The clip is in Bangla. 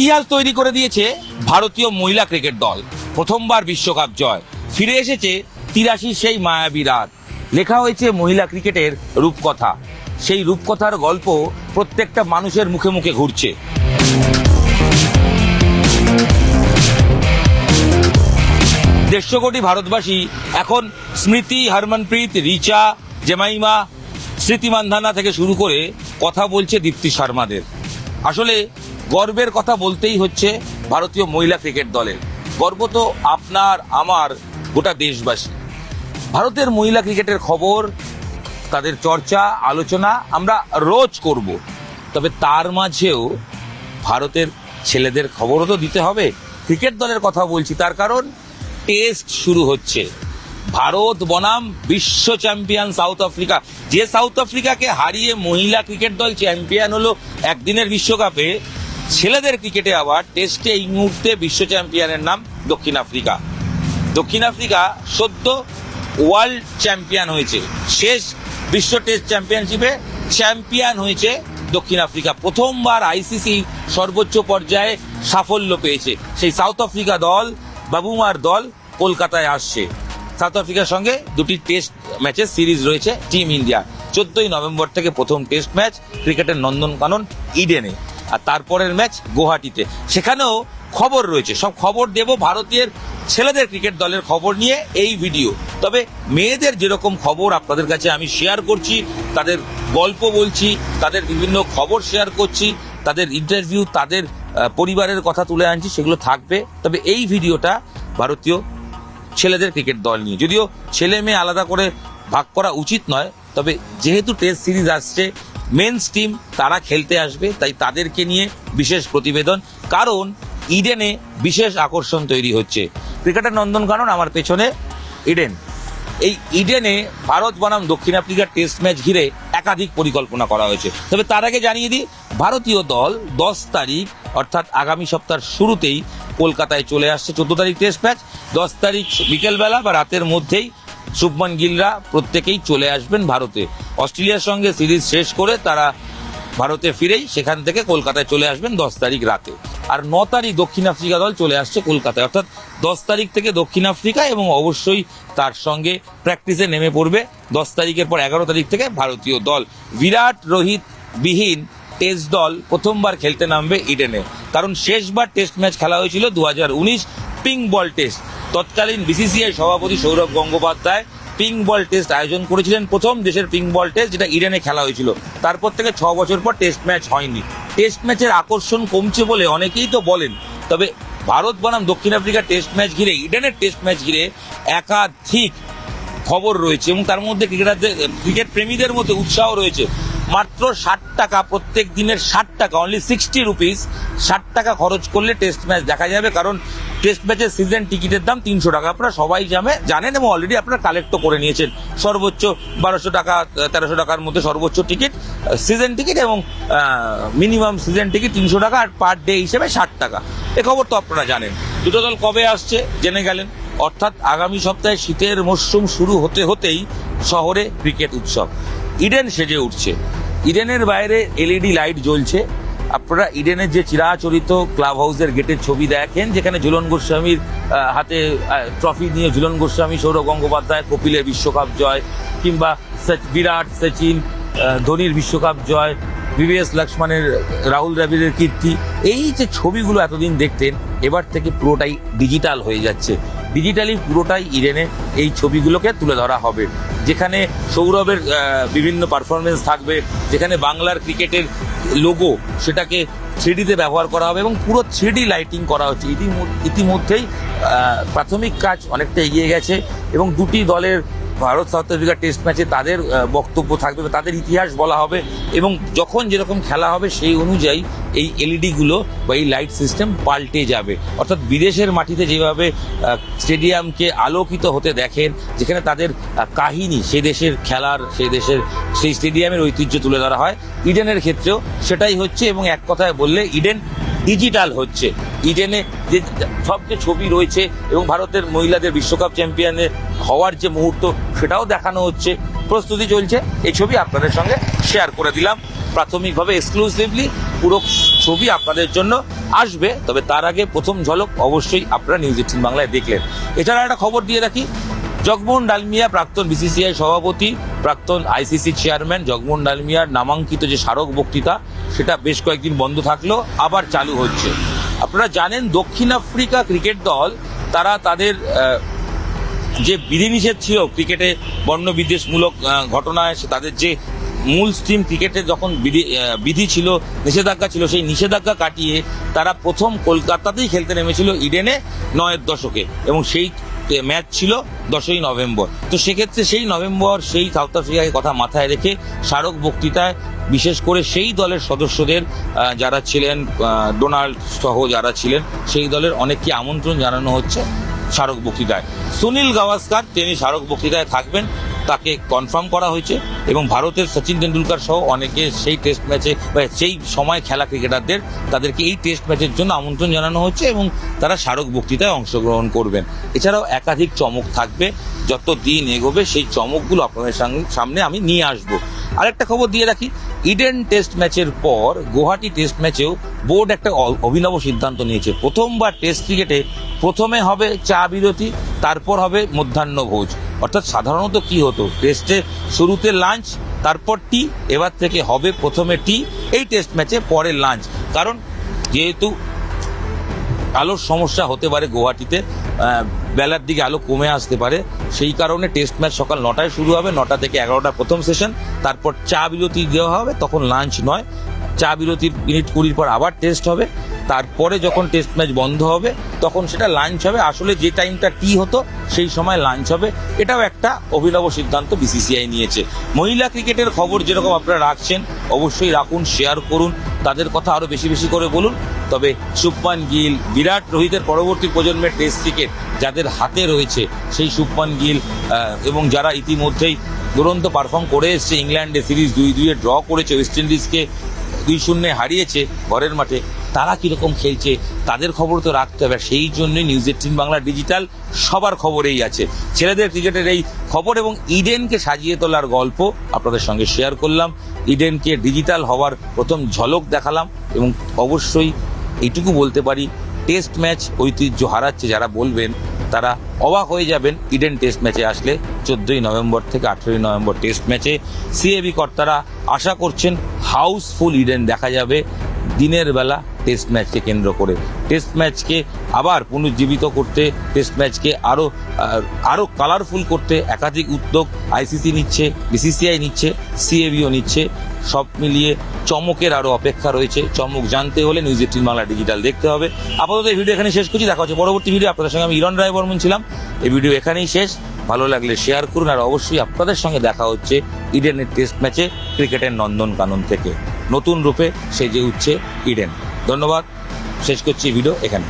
ইতিহাস তৈরি করে দিয়েছে ভারতীয় মহিলা ক্রিকেট দল। প্রথমবার বিশ্বকাপ জয়। ফিরে এসেছে তিরাশি সেই মায়াবী রাত। লেখা হয়েছে মহিলা ক্রিকেটের রূপকথা। সেই রূপকথার গল্প প্রত্যেকটা মানুষের মুখে মুখে ঘুরছে। দেড়শো কোটি ভারতবাসী এখন স্মৃতি, হরমনপ্রীত, রিচা, জেমাইমা, স্মৃতি মান্ধানা থেকে শুরু করে কথা বলছে দীপ্তি শর্মাদের। আসলে গর্বের কথা বলতেই হচ্ছে ভারতীয় মহিলা ক্রিকেট দলের। গর্ব তো আপনার, আমার, গোটা দেশবাসী ভারতের মহিলা ক্রিকেটের খবর, তাদের চর্চা, আলোচনা আমরা রোজ করব। তবে তার মাঝেও ভারতের ছেলেদের খবরও তো দিতে হবে। ক্রিকেট দলের কথা বলছি, তার কারণ টেস্ট শুরু হচ্ছে। ভারত বনাম বিশ্ব চ্যাম্পিয়ন সাউথ আফ্রিকা। যে সাউথ আফ্রিকাকে হারিয়ে মহিলা ক্রিকেট দল চ্যাম্পিয়ন হলো একদিনের বিশ্বকাপে ছেলেদের ক্রিকেটে আবার টেস্টে এই মুহূর্তে বিশ্ব চ্যাম্পিয়নের নাম দক্ষিণ আফ্রিকা। দক্ষিণ আফ্রিকা সদ্য ওয়ার্ল্ড চ্যাম্পিয়ন হয়েছে। শেষ বিশ্ব টেস্ট চ্যাম্পিয়নশিপে চ্যাম্পিয়ন হয়েছে দক্ষিণ আফ্রিকা। প্রথমবার আইসিসি সর্বোচ্চ পর্যায়ে সাফল্য পেয়েছে। সেই সাউথ আফ্রিকা দল, বাবুমার দল কলকাতায় আসছে। সাউথ আফ্রিকার সঙ্গে দুটি টেস্ট ম্যাচের সিরিজ রয়েছে টিম ইন্ডিয়া চোদ্দই নভেম্বর থেকে প্রথম টেস্ট ম্যাচ ক্রিকেটের নন্দনকানন ইডেনে আর তারপরের ম্যাচ গুয়াহাটিতে। সেখানেও খবর রয়েছে। সব খবর দেব ভারতীয় ছেলেদের ক্রিকেট দলের খবর নিয়ে এই ভিডিও। তবে মেয়েদের যেরকম খবর আপনাদের কাছে আমি শেয়ার করছি, তাদের গল্প বলছি, তাদের বিভিন্ন খবর শেয়ার করছি, তাদের ইন্টারভিউ তাদের পরিবারের কথা তুলে আনছি, সেগুলো থাকবে। তবে এই ভিডিওটা ভারতীয় ছেলেদের ক্রিকেট দল নিয়ে। যদিও ছেলে মেয়ে আলাদা করে ভাগ করা উচিত নয়, তবে যেহেতু টেস্ট সিরিজ আসছে মেন্স টিম তারা খেলতে আসবে, তাই তাদেরকে নিয়ে বিশেষ প্রতিবেদন। কারণ ইডেনে বিশেষ আকর্ষণ তৈরি হচ্ছে। ক্রিকেটার নন্দনকানন আমার পেছনে। ইডেন, এই ইডেনে ভারত বনাম দক্ষিণ আফ্রিকার টেস্ট ম্যাচ ঘিরে একাধিক পরিকল্পনা করা হয়েছে। তবে তার আগে জানিয়ে দিই, ভারতীয় দল দশ তারিখ, অর্থাৎ আগামী সপ্তাহের শুরুতেই কলকাতায় চলে আসছে। চোদ্দ তারিখ টেস্ট ম্যাচ, দশ তারিখ বিকেলবেলা বা রাতের মধ্যেই শুভমান গিলরা প্রত্যেকেই চলে আসবেন ভারতে। অস্ট্রেলিয়ার সঙ্গে সিরিজ শেষ করে তারা ভারতে ফিরেই সেখান থেকে কলকাতায় চলে আসবেন দশ তারিখ রাতে। আর ন তারিখ দক্ষিণ আফ্রিকা দল চলে আসছে কলকাতায়। অর্থাৎ দশ তারিখ থেকে দক্ষিণ আফ্রিকা এবং অবশ্যই তার সঙ্গে প্র্যাকটিসে নেমে পড়বে দশ তারিখের পর এগারো তারিখ থেকে ভারতীয় দল। বিরাট রোহিত বিহীন টেস্ট দল প্রথমবার খেলতে নামবে ইডেনে। কারণ শেষবার টেস্ট ম্যাচ খেলা হয়েছিল দু হাজার উনিশ পিঙ্ক বল টেস্ট। তৎকালীন বিসিসিআই সভাপতি Sourav Gangopadhyay pink ball test আয়োজন করেছিলেন। প্রথম দেশের পিঙ্ক বল টেস্ট যেটা ইডেনে খেলা হয়েছিল। তারপর থেকে ছ বছর পর টেস্ট ম্যাচ হয়নি। টেস্ট ম্যাচের আকর্ষণ কমছে বলে অনেকেই তো বলেন। তবে ভারত বনাম দক্ষিণ আফ্রিকা টেস্ট ম্যাচ ঘিরে ইডেনের টেস্ট ম্যাচ ঘিরে একাধিক খবর রয়েছে এবং তার মধ্যে ক্রিকেটারদের, ক্রিকেট প্রেমীদের মধ্যে উৎসাহ রয়েছে। মাত্র ষাট টাকা, প্রত্যেক দিনের ষাট টাকা অনলি সিক্সটি রুপিস ষাট টাকা খরচ করলে টেস্ট ম্যাচ দেখা যাবে। কারণ টেস্ট ম্যাচের সিজন টিকিটের দাম তিনশো টাকা। আপনারা সবাই জানে জানেন এবং অলরেডি আপনারা কালেক্টও করে নিয়েছেন। সর্বোচ্চ বারোশো টাকা, তেরোশো টাকার মধ্যে সর্বোচ্চ টিকিট সিজন টিকিট এবং মিনিমাম সিজন টিকিট তিনশো টাকা আর পার ডে হিসেবে ষাট টাকা। এ খবর তো আপনারা জানেন। দুটো দল কবে আসছে জেনে গেলেন? অর্থাৎ আগামী সপ্তাহে শীতের মরশুম শুরু হতে হতেই শহরে ক্রিকেট উৎসব। ইডেন সেজে উঠছে। ইডেনের বাইরে এলইডি লাইট জ্বলছে। আপনারা ইডেনের যে চিরাচরিত ক্লাব হাউসের গেটের ছবি দেখেন, যেখানে ঝুলন গোস্বামীর হাতে ট্রফি নিয়ে ঝুলন গোস্বামী, সৌরভ গঙ্গোপাধ্যায় কপিলের বিশ্বকাপ জয়, কিংবা বিরাট, সচিন ধোনির বিশ্বকাপ জয় ভিভিএস লক্ষ্মণের, রাহুল দ্রাবিড়ের কীর্তি। এই যে ছবিগুলো এতদিন দেখতেন, এবার থেকে পুরোটাই ডিজিটাল হয়ে যাচ্ছে। ডিজিটালি পুরোটাই ইডেনে এই ছবিগুলোকে তুলে ধরা হবে। যেখানে সৌরভের বিভিন্ন পারফরমেন্স থাকবে, যেখানে বাংলার ক্রিকেটের লোগো সেটাকে থ্রিডিতে ব্যবহার করা হবে এবং পুরো থ্রিডি লাইটিং করা হচ্ছে। ইতিমধ্যে- ইতিমধ্যেই প্রাথমিক কাজ অনেকটা এগিয়ে গেছে এবং দুটি দলের ভারত সাউথ আফ্রিকা টেস্ট ম্যাচে তাদের বক্তব্য থাকবে তাদের ইতিহাস বলা হবে এবং যখন যেরকম খেলা হবে সেই অনুযায়ী এই এলইডিগুলো বা এই লাইট সিস্টেম পাল্টে যাবে। অর্থাৎ বিদেশের মাটিতে যেভাবে স্টেডিয়ামকে আলোকিত হতে দেখেন, যেখানে তাদের কাহিনী সে দেশের খেলার, সে দেশের, সেই স্টেডিয়ামের ঐতিহ্য তুলে ধরা হয়, ইডেনের ক্ষেত্রেও সেটাই হচ্ছে এবং এক কথায় বললে ইডেন ডিজিটাল হচ্ছে। ইডেনে যে সব যে ছবি রয়েছে এবং ভারতের মহিলাদের বিশ্বকাপ চ্যাম্পিয়নে হওয়ার যে মুহূর্ত, সেটাও দেখানো হচ্ছে। প্রস্তুতি চলছে। এই ছবি আপনাদের সঙ্গে শেয়ার করে দিলাম। প্রাথমিকভাবে এক্সক্লুসিভলি পুরো ছবি আপনাদের জন্য আসবে, তবে তার আগে প্রথম ঝলক অবশ্যই আপনারা নিউজ এইটিন বাংলায় দেখলেন। এছাড়া একটা খবর দিয়ে রাখি। জগমোহন ডালমিয়া প্রাক্তন বিসিসিআই সভাপতি, প্রাক্তন আইসিসি চেয়ারম্যান জগমোহন ডালমিয়ার নামাঙ্কিত যে স্মারক বক্তৃতা সেটা বেশ কয়েকদিন বন্ধ থাকল আবার চালু হচ্ছে। আপনারা জানেন দক্ষিণ আফ্রিকা ক্রিকেট দল তারা তাদের যে বিধিনিষেধ ছিল ক্রিকেটে বর্ণ বিদ্বেষমূলক আহ, ঘটনায় তাদের যে মূল স্ট্রিম ক্রিকেটে যখন বিধি বিধি ছিল নিষেধাজ্ঞা ছিল সেই নিষেধাজ্ঞা কাটিয়ে তারা প্রথম কলকাতাতেই খেলতে নেমেছিল ইডেনে নয়ের দশকে। এবং সেই ম্যাচ ছিল দশই নভেম্বর। তো সেক্ষেত্রে সেই নভেম্বর সেই সাউথ আফ্রিকাকে কথা মাথায় রেখে স্মারক বক্তৃতায় বিশেষ করে সেই দলের সদস্যদের যারা ছিলেন ডোনাল্ড সহ যারা ছিলেন, সেই দলের অনেককে আমন্ত্রণ জানানো হচ্ছে স্মারক বক্তৃতায়। সুনীল গাওয়াস্কার তিনি স্মারক বক্তৃতায় থাকবেন, তাকে কনফার্ম করা হয়েছে, এবং ভারতের সচিন তেন্ডুলকার সহ অনেকে সেই টেস্ট ম্যাচে বা সেই সময় খেলা ক্রিকেটারদের তাদেরকে এই টেস্ট ম্যাচের জন্য আমন্ত্রণ জানানো হচ্ছে, এবং তারা স্মারক বক্তৃতায় অংশগ্রহণ করবেন। এছাড়াও একাধিক চমক থাকবে, যত দিন এগোবে সেই চমকগুলো আপনাদের সামনে আমি নিয়ে আসব। আরেকটা খবর দিয়ে রাখি। ইডেন টেস্ট ম্যাচের পর, গুয়াহাটি টেস্ট ম্যাচেও বোর্ড একটা অভিনব সিদ্ধান্ত নিয়েছে। প্রথমবার টেস্ট ক্রিকেটে প্রথমে হবে চা বিরতি, তারপর হবে মধ্যাহ্ন ভোজ। অর্থাৎ সাধারণত কি হতো? টেস্টে শুরুতে লাঞ্চ তারপর টি এবার থেকে হবে প্রথমে টি এই টেস্ট ম্যাচে পরে লাঞ্চ কারণ, যেহেতু আলোর সমস্যা হতে পারে গুয়াহাটিতে বেলার দিকে আলো কমে আসতে পারে। সেই কারণে টেস্ট ম্যাচ সকাল নটায় শুরু হবে, নটা থেকে এগারোটা প্রথম সেশন তারপর চা বিরতি দেওয়া হবে, তখন লাঞ্চ নয়। চা বিরতির মিনিট কুড়ির পর আবার টেস্ট হবে। তারপরে যখন টেস্ট ম্যাচ বন্ধ হবে, তখন সেটা লাঞ্চ হবে। আসলে যে টাইমটা টি হতো, সেই সময় লাঞ্চ হবে। এটাও একটা অভিনব সিদ্ধান্ত বিসিসিআই নিয়েছে। মহিলা ক্রিকেটের খবর যেরকম আপনারা রাখছেন, অবশ্যই রাখুন শেয়ার করুন। তাদের কথা আরও বেশি বেশি করে বলুন। তবে শুভমান গিল, বিরাট রোহিতের পরবর্তী প্রজন্মের টেস্ট ক্রিকেট যাদের হাতে রয়েছে, সেই শুভমান গিল এবং যারা ইতিমধ্যেই দুরন্ত পারফর্ম করে এসছে ইংল্যান্ডে সিরিজ দুই দুইয়ে ড্র করেছে ওয়েস্ট ইন্ডিজকে দুই শূন্যে হারিয়েছে ঘরের মাঠে, তারা কীরকম খেলছে, তাদের খবর তো রাখতে হবে। সেই জন্যই নিউজ এইটিন বাংলা ডিজিটাল সবার খবরেই আছে। ছেলেদের ক্রিকেটের এই খবর এবং ইডেনকে সাজিয়ে তোলার গল্প আপনাদের সঙ্গে শেয়ার করলাম। ইডেনকে ডিজিটাল হওয়ার প্রথম ঝলক দেখালাম এবং অবশ্যই এইটুকু বলতে পারি টেস্ট ম্যাচ ঐতিহ্য হারাচ্ছে যারা বলবেন, তারা অবাক হয়ে যাবেন। ইডেন টেস্ট ম্যাচে আসলে চোদ্দোই নভেম্বর থেকে আঠেরোই নভেম্বর টেস্ট ম্যাচে সিএবি কর্তারা আশা করছেন হাউসফুল ইডেন দেখা যাবে। দিনের বেলা টেস্ট ম্যাচকে কেন্দ্র করে। টেস্ট ম্যাচকে আবার পুনর্জীবিত করতে টেস্ট ম্যাচকে আরও আরও কালারফুল করতে একাধিক উদ্যোগ আইসিসি নিচ্ছে বিসিসিআই নিচ্ছে সিএবিও নিচ্ছে, সব মিলিয়ে চমকের আরও অপেক্ষা রয়েছে। চমক জানতে হলে নিউজ এইটিন বাংলা ডিজিটাল দেখতে হবে। আপাতত এই ভিডিও এখানে শেষ করছি। দেখা হচ্ছে পরবর্তী ভিডিও। আপনাদের সঙ্গে আমি ইরন রায় বর্মন ছিলাম। এই ভিডিও এখানেই শেষ। ভালো লাগলে শেয়ার করুন আর অবশ্যই আপনাদের সঙ্গে দেখা হচ্ছে ইডেনের টেস্ট ম্যাচে ক্রিকেটের নন্দন কানন থেকে। নতুন রূপে সেজে উঠছে ইডেন। ধন্যবাদ। শেষ করছি ভিডিও এখানে